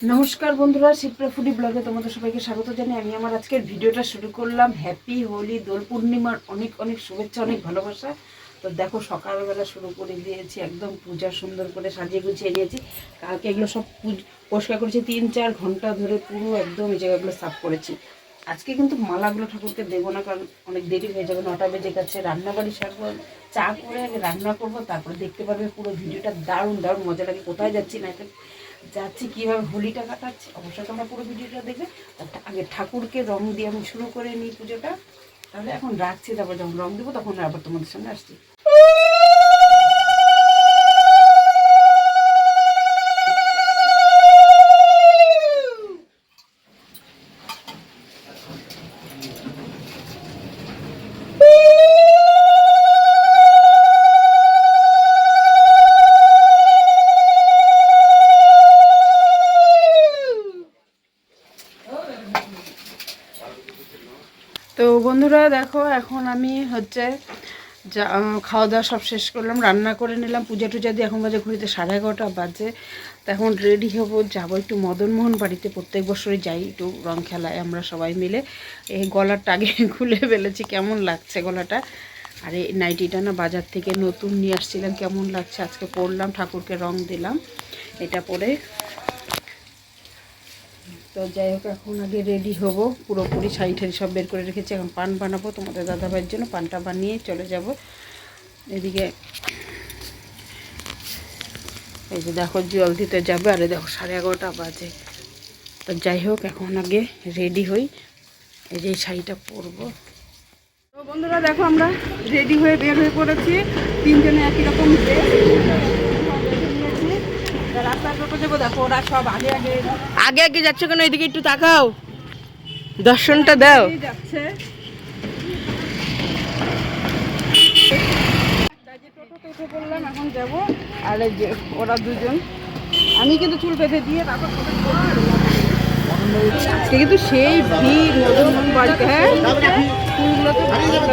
নমস্কার বন্ধুরা, শিপ্রা ফুডি ব্লগে তোমাদের সবাইকে স্বাগত জানাই আমি আমার আজকের ভিডিওটা শুরু করলাম। হ্যাপি হোলি দোল পূর্ণিমার অনেক অনেক শুভেচ্ছা, অনেক ভালোবাসা। তো দেখো, সকালবেলা শুরু করে দিয়েছি, একদম পূজা সুন্দর করে সাজিয়ে গুছিয়ে নিয়েছি। কালকে এগুলো সব পরিষ্কার করেছি, তিন চার ঘণ্টা ধরে পুরো একদম এই জায়গাগুলো সাফ করেছি। আজকে কিন্তু মালাগুলো ঠাকুরকে দেবো না, কারণ অনেক দেরি হয়ে যাবে, নটা বেজে গেছে, রান্নাবাড়ি সারবো, চা করে আগে রান্না করব, তারপরে দেখতে পারবে পুরো ভিডিওটা দারুণ দারুণ মজা লাগে, কোথায় যাচ্ছি না যাচ্ছি, কীভাবে হোলিটা কাটাচ্ছি, অবশ্যই তোমরা পুরো ভিডিওটা দেখবে। আগে ঠাকুরকে রং দিয়ে আমি শুরু করে নিই পুজোটা। তাহলে এখন রাখছি, তারপর যখন রং দেবো তখন আবার তোমাদের সামনে আসছি। তো বন্ধুরা দেখো, এখন আমি হচ্ছে যা খাওয়া দাওয়া সব শেষ করলাম, রান্না করে নিলাম, পূজা টুজা দিয়ে এখন বাজে ঘড়িতে সাড়ে এগারোটা বাজে। তো এখন রেডি হব, যাব একটু মদনমোহন বাড়িতে, প্রত্যেক বছরই যাই একটু রং খেলায় আমরা সবাই মিলে। এই গলাটা আগে খুলে ফেলেছি, কেমন লাগছে গলাটা? আর, এই নাইটিটা না বাজার থেকে নতুন নিয়ে আসছিলাম, কেমন লাগছে? আজকে পরলাম, ঠাকুরকে রং দিলাম, এটা পরে তো যাই হোক, এখন আগে রেডি হব। পুরোপুরি শাড়ি ঠাড়ি সব বের করে রেখেছি। এখন পান বানাবো তোমাদের দাদাভাইয়ের জন্য। পানটা বানিয়ে চলে যাব। এদিকে এই যে দেখো জল দিতে যাবে। আরে দেখো, সাড়ে এগারোটা বাজে। তো যাই হোক, এখন আগে রেডি হই। এই যে শাড়িটা পরবো। তো বন্ধুরা, দেখো আমরা রেডি হয়ে বের হয়ে পড়েছি। তিনজনে একই রকম ড্রেস রাস্তায় টোটো যাব দেখো ওরা সব আগে আগে আগে আগে যাচ্ছ কেন? এদিকে একটু তাকাও। দর্শনটা দাও। যাচ্ছে। তাই যে টোটোতে উঠে এখন যাব। আর যে ওরা দুজন। আমি কিন্তু চুল বেঁধে দিয়ে তারপর আজকে কিন্তু সেই ভিড় বাড়িতে হ্যাঁ? ফুলগুলো তো দিব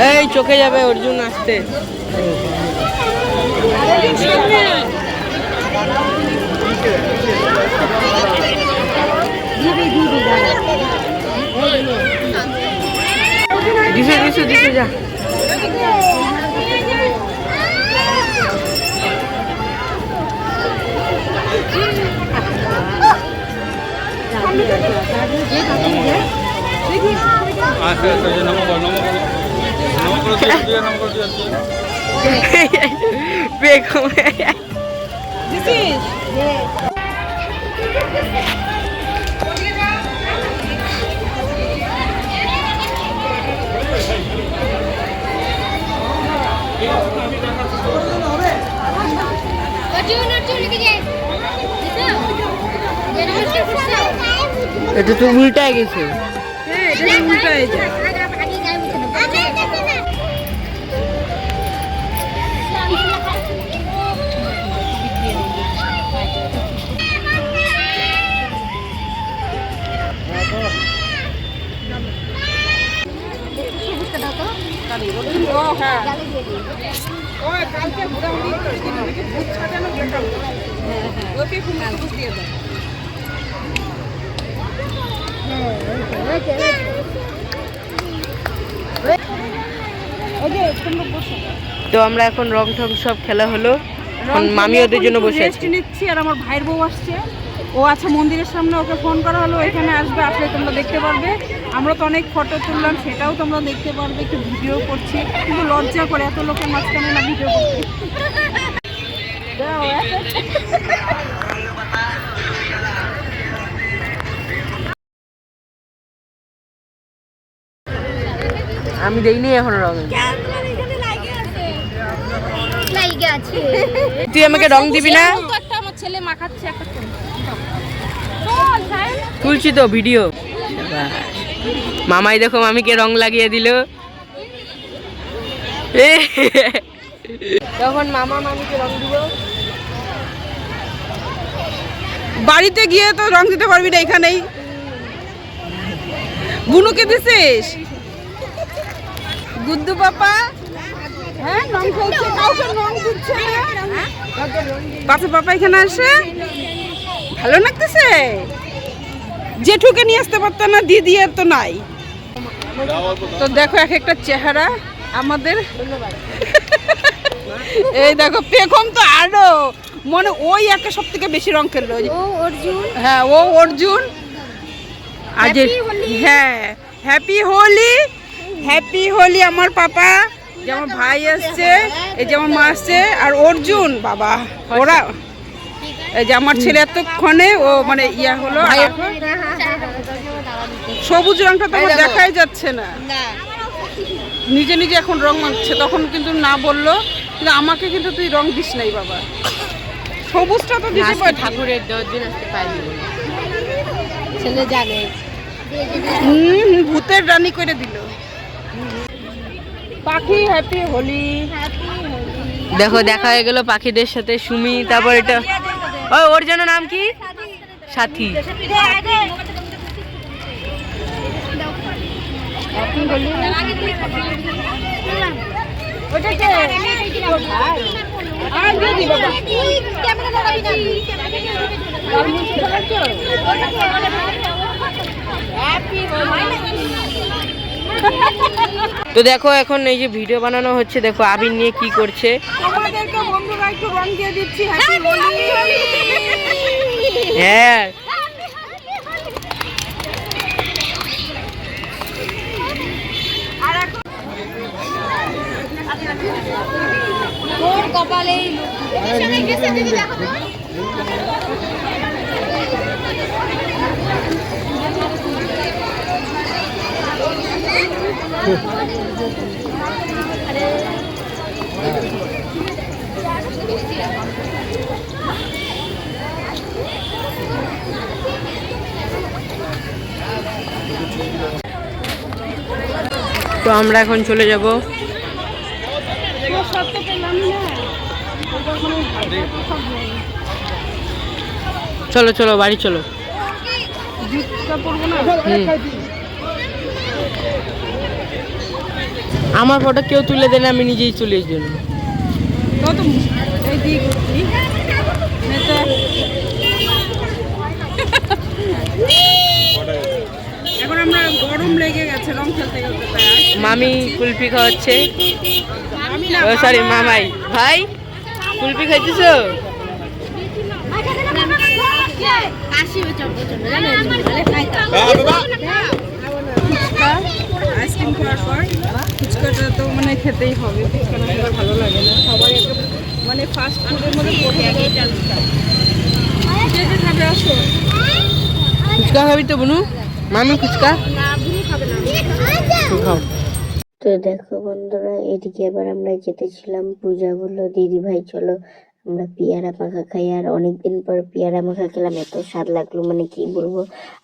হ্যাঁ এই চোখে যাবে অর্জুন আসতে দিশে দিশে দিশে যা আচ্ছা আচ্ছা এটা তো উল্টায় গেছে। হ্যাঁ কালকে ঘোরাঘুরি ভূত ওকে দিয়ে তো আমরা এখন রং ঠং সব খেলা হলো। মামি ওদের জন্য বসে নিচ্ছি আর আমার ভাইয়ের বউ আসছে। ও আচ্ছা মন্দিরের সামনে ওকে ফোন করা হলো এখানে আসবে আসলে তোমরা দেখতে পারবে। আমরা তো অনেক ফটো তুললাম সেটাও তোমরা দেখতে পারবে একটু ভিডিও করছি। কিন্তু লজ্জা করে এত লোকের মাঝখানে না ভিডিও এত- আমি দেইনি এখন রং। তুই আমাকে রং দিবি না? একটা আমার ছেলে মাখাচ্ছে একটা তুলছি তো ভিডিও। মামাই দেখো মামিকে রং লাগিয়ে দিল। তখন মামা মামিকে রং দিব বাড়িতে গিয়ে তো রং দিতে পারবি না এখানেই। বুনুকে দিছিস? গুদ্দু পাপা? হ্যাঁ পাপা এখানে আসে? ভালো লাগতেছে? জেঠুকে নিয়ে আসতে পারতো না দিদি আর তো নাই। তো দেখো এক একটা চেহারা আমাদের। এই দেখো পেখম তো আরও মনে ওই একটা সব থেকে বেশি রং খেললো। অর্জুন। হ্যাঁ ও অর্জুন. হ্যাঁ হ্যাপি হোলি হ্যাপি হোলি আমার পাপা। যেমন ভাই আসছে এই যেমন মা আসছে আর অর্জুন বাবা। ওরা এই যে আমার ছেলে এতক্ষণে ও মানে ইয়া হলো সবুজ রংটা তোমার দেখাই যাচ্ছে না। নিজে নিজে এখন রং মাখছে তখন কিন্তু না বলল কিন্তু আমাকে কিন্তু তুই রং দিস নাই বাবা। সবুজটা তো দিতে পারছি ঠাকুরের দশ দিন আসতে পারিনি। ছেলে জানে। হুম, ভূতের রানী করে দিল। পাখি হ্যাপি হোলি। দেখো দেখা হয়ে গেল পাখিদের সাথে সুমি তারপর এটা ওর জন্য নাম কি? সাথী দিয়ে দি বাবা ক্যামেরা লাগাবি তো দেখো এখন এই যে ভিডিও বানানো হচ্ছে দেখো আবির নিয়ে কি করছে। হ্যাঁ। তোর কপালেই গেছে দিদি দেখো তো আমরা এখন চলে যাব। চলো চলো বাড়ি চলো। হুম। আমার ফটো কেউ তুলে দেন আমি নিজেই চলে জন্য কত এই দিক নেতা। এখন আমরা গরম লেগে গেছে রং খেলতে খেলতে মামি কুলফি খাওয়াচ্ছে। ও সরি মামাই। ভাই কুলফি খাইতেছ? জানেন ফুচকা আইসক্রিম খাওয়ার পর ফুচকাটা তো মানে খেতেই হবে ফুচকা না খেলে ভালো লাগে না। সবাই মানে ফাস্ট ফুডের মধ্যে পড়ে কে খাবে আসো? ফুচকা খাবি তো বুনু। মামি ফুচকা? খাও। তো দেখো বন্ধুরা এদিকে এবার আমরা যেতেছিলাম পূজা বলল দিদি ভাই চলো আমরা পেয়ারা মাখা খাই আর অনেকদিন পর পেয়ারা মাখা খেলাম এত স্বাদ লাগল মানে কি বলব?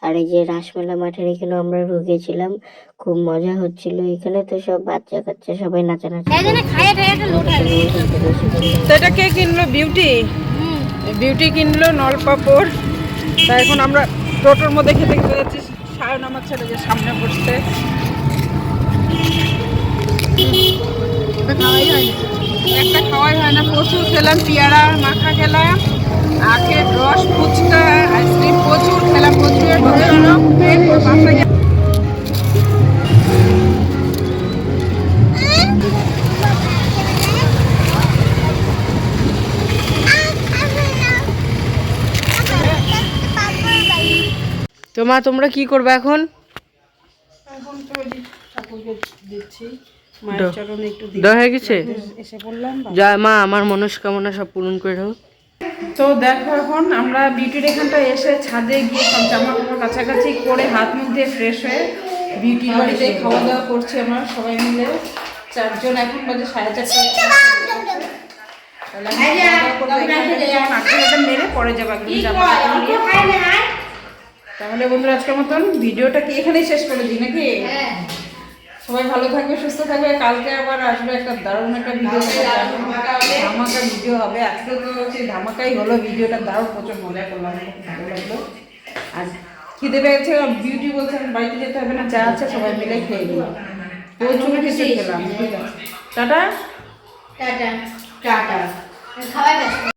আর এই যে রাসমেলা মাঠের এখানে আমরা ঢুকেছিলাম খুব মজা হচ্ছিল এখানে তো সব বাচ্চা কাচ্চা সবাই নাচানাচি তো এটা কে কিনলো? বিউটি বিউটি কিনলো নলপাপড় তা এখন আমরা টোটোর মধ্যে খেতে খেতে যাচ্ছি সায়ন আমার ছেলে যে সামনে বসছে। একটা খাওয়াই হয় না প্রচুর খেলাম পেয়ারা মাখা খেলাম আখের রস ফুচকা আইসক্রিম প্রচুর খেলাম প্রচুর বাসায় মা তোমরা কি করবে এখন? এখন তো ঠাকুরকে দিচ্ছি। মায়ের চরণে একটু দেওয়া হয়ে গেছে? এসে বললাম যা মা আমার মনস্কামনা সব পূরণ করে দাও। তো দেখো এখন আমরা বিউটির এখানটা এসে ছাদে গিয়ে সব জামা কাপড় কাছাকাছি করে হাত মুখ দিয়ে ফ্রেশ হয়ে বিউটির বাড়িতে খাওয়া দাওয়া করছি আমরা সবাই মিলে। চারজন এখন বাজে সাড়ে চারটে। মেরে পরে যাব তাহলে বন্ধুরা আজকের মতন ভিডিওটা কি এখানেই শেষ করে দিই নাকি? সবাই ভালো থাকবে সুস্থ থাকবে। কালকে আবার আসবে একটা দারুণ একটা ভিডিও ধামাকা ভিডিও হবে। আজকে তো হচ্ছে ধামাকাই হলো ভিডিওটা দারুণ প্রচুর মজা করলাম ভালো লাগল। আর খিদে পেয়েছে বিউটি বলছে এখন বাড়িতে যেতে হবে না যা আছে সবাই মিলে খেয়ে নিলাম প্রচুর কিছু খেলাম ঠিক আছে। টাটা? টাটা। টাটা। খাওয়া